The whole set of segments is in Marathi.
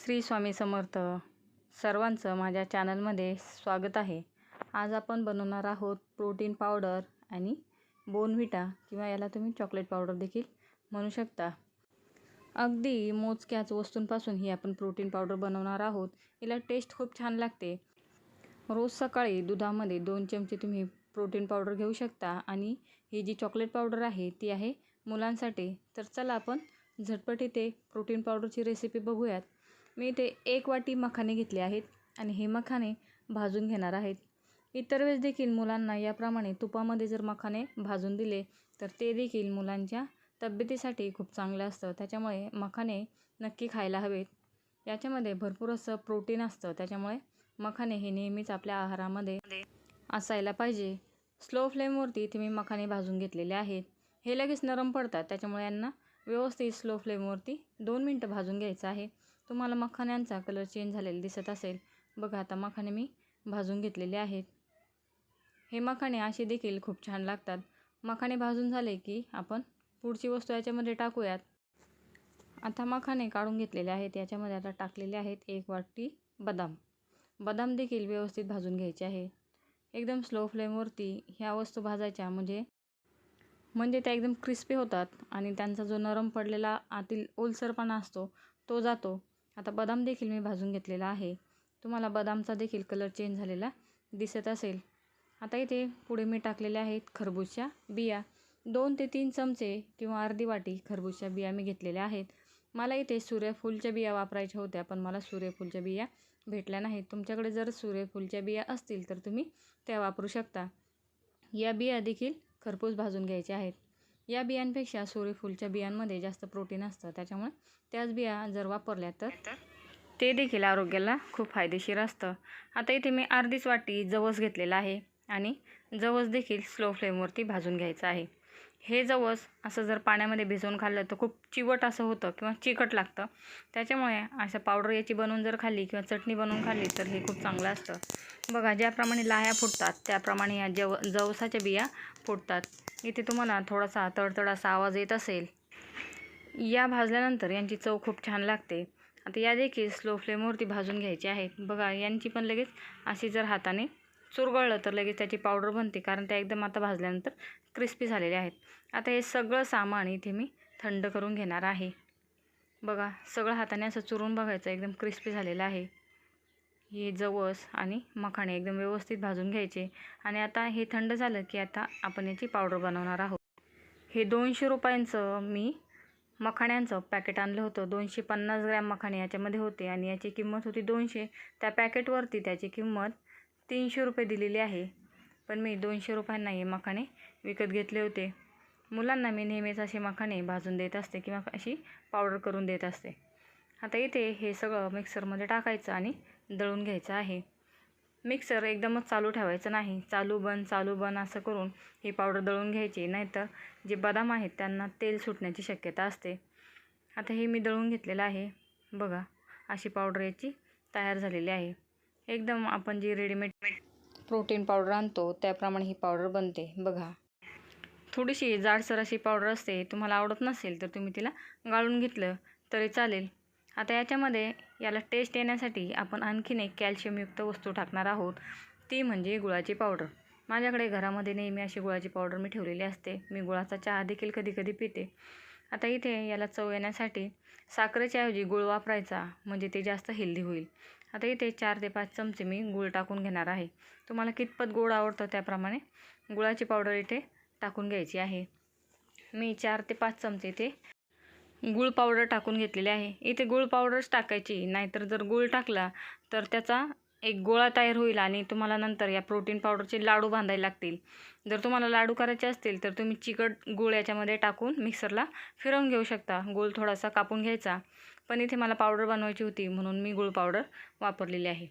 श्री स्वामी समर्थ सर्वांचं माझ्या चॅनलमध्ये स्वागत आहे. आज आपण बनवणार आहोत प्रोटीन पावडर आणि बोनविटा किंवा याला तुम्ही चॉकलेट पावडर देखील म्हणू शकता. अगदी मोजक्याच वस्तूंपासून ही आपण प्रोटीन पावडर बनवणार आहोत. हिला टेस्ट खूप छान लागते. रोज सकाळी दुधामध्ये दोन चमचे तुम्ही प्रोटीन पावडर घेऊ शकता आणि ही जी चॉकलेट पावडर आहे ती आहे मुलांसाठी. तर चला आपण झटपट इथे प्रोटीन पावडरची रेसिपी बघूयात. मी इथे एक वाटी मखाने घेतले आहेत आणि हे मखाने भाजून घेणार आहेत. इतर वेळेस देखील मुलांना याप्रमाणे तुपामध्ये जर मखाने भाजून दिले तर ते देखील मुलांच्या तब्येतीसाठी खूप चांगलं असतं. त्याच्यामुळे मखाने नक्की खायला हवेत. याच्यामध्ये भरपूर असं प्रोटीन असतं. त्याच्यामुळे मखाने हे नेहमीच आपल्या आहारामध्ये असायला पाहिजे. स्लो फ्लेमवरती इथे मी मखाने भाजून घेतलेले आहेत. हे लगेच नरम पडतात. त्याच्यामुळे यांना व्यवस्थित स्लो फ्लेमवरती दोन मिनटं भाजून घ्यायचं आहे. तुम्हाला मखाण्यांचा कलर चेंज झालेला दिसत असेल. बघा आता मखाने मी भाजून घेतलेले आहेत. हे मखाणे असे देखील खूप छान लागतात. मखाणे भाजून झाले की आपण पुढची वस्तू याच्यामध्ये टाकूयात. आता मखाणे काढून घेतलेले आहेत. याच्यामध्ये आता टाकलेले आहेत एक वाटी बदाम. बदाम देखील व्यवस्थित भाजून घ्यायचे आहे. एकदम स्लो फ्लेमवरती ह्या वस्तू भाजायच्या म्हणजे म्हणजे त्या एकदम क्रिस्पी होतात आणि त्यांचा जो नरम पडलेला आतील ओलसरपणा असतो तो जातो. आता बदाम देखील मी भाजून घेतलेला आहे. तुम्हाला बदामचा देखील कलर चेंज झालेला दिसत असेल. आता इथे पुढे मी टाकलेले आहेत खरबूजच्या बिया. दोन ते तीन चमचे किंवा अर्धी वाटी खरबूजच्या बिया मी घेतलेल्या आहेत. मला इथे सूर्यफूलच्या बिया वापरायच्या होत्या पण मला सूर्यफूलच्या बिया भेटल्या नाहीत. तुमच्याकडे जर सूर्यफूलच्या बिया असतील तर तुम्ही त्या वापरू शकता. या बिया देखील खरपूस भाजून घ्यायच्या आहेत. या बियांपेक्षा सूर्यफूलच्या बियांमध्ये जास्त प्रोटीन असतं. त्याच्यामुळे त्याच बिया जर वापरल्या तर ते देखील आरोग्याला खूप फायदेशीर असतं. आता इथे मी अर्धीच वाटी जवस घेतलेला आहे आणि जवस देखील स्लो फ्लेमवरती भाजून घ्यायचं आहे. हे जवस असं जर पाण्यामध्ये भिजवून खाल्लं तर खूप चिवट असं होतं किंवा चिकट लागतं. त्याच्यामुळे असं पावडर याची बनवून जर खाल्ली किंवा चटणी बनवून खाल्ली तर हे खूप चांगलं असतं. बघा ज्याप्रमाणे लाह्या फुटतात त्याप्रमाणे या जव जवसाच्या बिया फुटतात. इथे तुम्हाला थोडासा तडतड असा आवाज येत असेल. या भाजल्यानंतर यांची चव खूप छान लागते. आता या देखील स्लो फ्लेमवरती भाजून घ्यायची आहेत. बघा यांची पण लगेच अशी जर हाताने चुरगळलं तर लगेच त्याची पावडर बनते कारण त्या एकदम आता भाजल्यानंतर क्रिस्पी झालेले आहेत. आता हे सगळं सामान इथे मी थंड करून घेणार आहे. बघा सगळं हाताने असं चुरून बघायचं एकदम क्रिस्पी झालेलं आहे. हे जवस आणि मखाणे एकदम व्यवस्थित भाजून घ्यायचे. आणि आता हे थंड झालं की आता आपण याची पावडर बनवणार आहोत. हे दोनशे रुपयांचं मी मखाण्यांचं पॅकेट आणलं होतं. दोनशे पन्नास ग्रॅम मखाणे याच्यामध्ये होते आणि याची किंमत होती दोनशे. त्या पॅकेटवरती त्याची किंमत तीनशे रुपये दिलेली आहे. पण मी दोनशे रुपयांना हे मखाणे विकत घेतले होते. मुलांना मी नेहमीच असे मखाणे भाजून देत असते किंवा अशी पावडर करून देत असते. आता इथे हे सगळं मिक्सरमध्ये टाकायचं आणि दळून घ्यायचं आहे. मिक्सर एकदमच चालू ठेवायचं नाही. चालू बंद चालू बंद असं करून ही पावडर दळून घ्यायची. नाहीतर जे बदाम आहेत त्यांना तेल सुटण्याची शक्यता असते. आता हे मी दळून घेतलेलं आहे. बघा अशी पावडर याची तयार झालेली आहे. एकदम आपण जी रेडीमेड प्रोटीन पावडर आणतो त्याप्रमाणे ही पावडर बनते. बघा. थोडीशी जाडसर अशी पावडर असते. तुम्हाला आवडत नसेल तर तुम्ही तिला गाळून घेतलं तरी चालेल. आता याच्यामध्ये याला टेस्ट येण्यासाठी आपण आणखीन एक कॅल्शियमयुक्त वस्तू टाकणार आहोत. ती म्हणजे गुळाची पावडर. माझ्याकडे घरामध्ये नेहमी अशी गुळाची पावडर मी ठेवलेली असते. मी गुळाचा चहा देखील कधी कधी पिते. आता इथे याला चव येण्यासाठी साखरेच्या ऐवजी गुळ वापरायचा म्हणजे ते जास्त हेल्दी होईल. आता इथे चार ते पाच चमचे मी गुळ टाकून घेणार आहे. तुम्हाला कितपत गोड आवडतं त्याप्रमाणे गुळाची पावडर इथे टाकून घ्यायची आहे. मी चार ते पाच चमचे इथे गूळ पावडर टाकून घेतलेली आहे. इथे गूळ पावडरच टाकायची. नाहीतर जर गूळ टाकला तर त्याचा एक गोळा तयार होईल आणि तुम्हाला नंतर या प्रोटीन पावडरचे लाडू बांधायला लागतील. जर तुम्हाला लाडू करायचे असतील तर तुम्ही चिकट गूळ याच्यामध्ये टाकून मिक्सरला फिरवून घेऊ शकता. गूळ थोडासा कापून घ्यायचा. पण इथे मला पावडर बनवायची होती म्हणून मी गूळ पावडर वापरलेली आहे.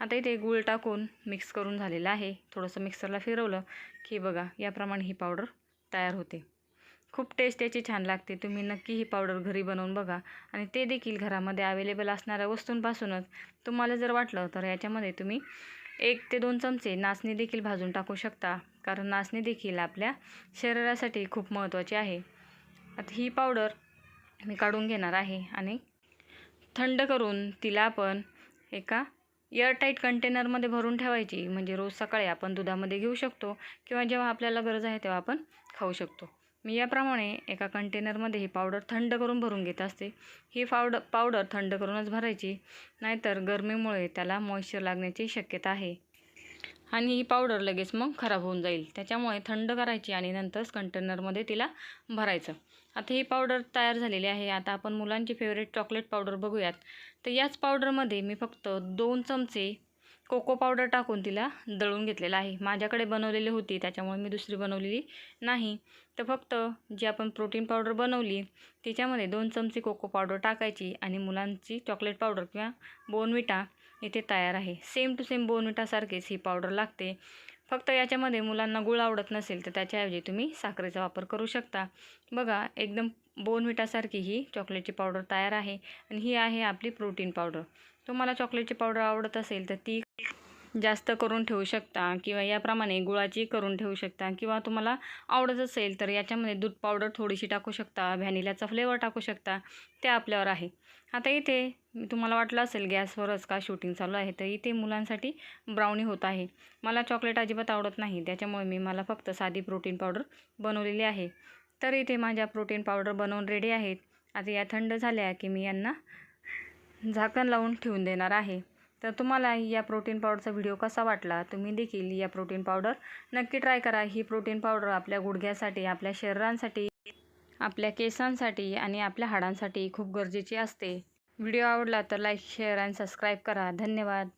आता इथे गूळ टाकून मिक्स करून झालेलं आहे. थोडंसं मिक्सरला फिरवलं की बघा याप्रमाणे ही पावडर तयार होते. खूप टेस्ट याची छान लागते. तुम्ही नक्की ही पावडर घरी बनवून बघा. आणि ते देखील घरामध्ये अवेलेबल असणाऱ्या वस्तूंपासूनच तुम्हाला जर वाटलं तर याच्यामध्ये तुम्ही एक ते दोन चमचे नाचणी देखील भाजून टाकू शकता. कारण नाचणी देखील आपल्या शरीरासाठी खूप महत्त्वाची आहे. आता ही पावडर मी काढून घेणार आहे आणि थंड करून तिला आपण एका एअरटाईट कंटेनरमध्ये भरून ठेवायची. म्हणजे रोज सकाळी आपण दुधामध्ये घेऊ शकतो किंवा जेव्हा आपल्याला गरज आहे तेव्हा आपण खाऊ शकतो. मी याप्रमाणे एका कंटेनरमध्ये ही पावडर थंड करून भरून घेत असते. ही पावड पावडर थंड करूनच भरायची नाहीतर गरमीमुळे त्याला मॉइश्चर लागण्याची शक्यता आहे. आणि ही पावडर लगेच मग खराब होऊन जाईल. त्याच्यामुळे थंड करायची आणि नंतरच कंटेनरमध्ये तिला भरायचं. आता ही पावडर तयार झालेली आहे. आता आपण मुलांची फेवरेट चॉकलेट पावडर बघूयात. तर याच पावडरमध्ये मी फक्त दोन चमचे कोको पावडर टाकून तिला दळून घेतलेलं आहे. माझ्याकडे बनवलेली होती त्याच्यामुळे मी दुसरी बनवलेली नाही. तर फक्त जी आपण प्रोटीन पावडर बनवली तिच्यामध्ये दोन चमचे कोको पावडर टाकायची आणि मुलांची चॉकलेट पावडर किंवा बोनविटा इथे तयार आहे. सेम टू सेम बोनविटासारखीच ही पावडर लागते. फक्त याच्यामध्ये मुलांना गुळ आवडत नसेल तर त्याच्याऐवजी तुम्ही साखरेचा वापर करू शकता. बघा एकदम बोनविटासारखी ही चॉकलेटची पावडर तयार आहे आणि ही आहे आपली प्रोटीन पावडर. तुम्हाला चॉकलेटची पावडर आवडत असेल तर ती जास्त करून ठेवू शकता किंवा याप्रमाणे गुळाची करून ठेवू शकता किंवा तुम्हाला आवडत असेल तर याच्यामध्ये दूध पावडर थोडीशी टाकू शकता व्हॅनिलाचा फ्लेवर टाकू शकता ते आपल्यावर आहे. आता इथे तुम्हाला वाटलं असेल गॅसवरच का शूटिंग चालू आहे तर इथे मुलांसाठी ब्राउनी होत आहे. मला चॉकलेट अजिबात आवडत नाही त्याच्यामुळे मी मला फक्त साधी प्रोटीन पावडर बनवलेली आहे. तर इथे माझ्या प्रोटीन पावडर बनवून रेडी आहेत. आता या थंड झाल्या की मी यांना झाकण लावून ठेवून देणार आहे. तर तुम्हाला या प्रोटीन पावडरचा व्हिडिओ कसा वाटला तुम्ही देखील या प्रोटीन पावडर नक्की ट्राय करा. ही प्रोटीन पावडर आपल्या गुडघ्यासाठी आपल्या शरीरांसाठी आपल्या केसांसाठी आणि आपल्या हाडांसाठी खूप गरजेची असते. व्हिडिओ आवडला तर लाईक शेअर आणि सबस्क्राईब करा. धन्यवाद.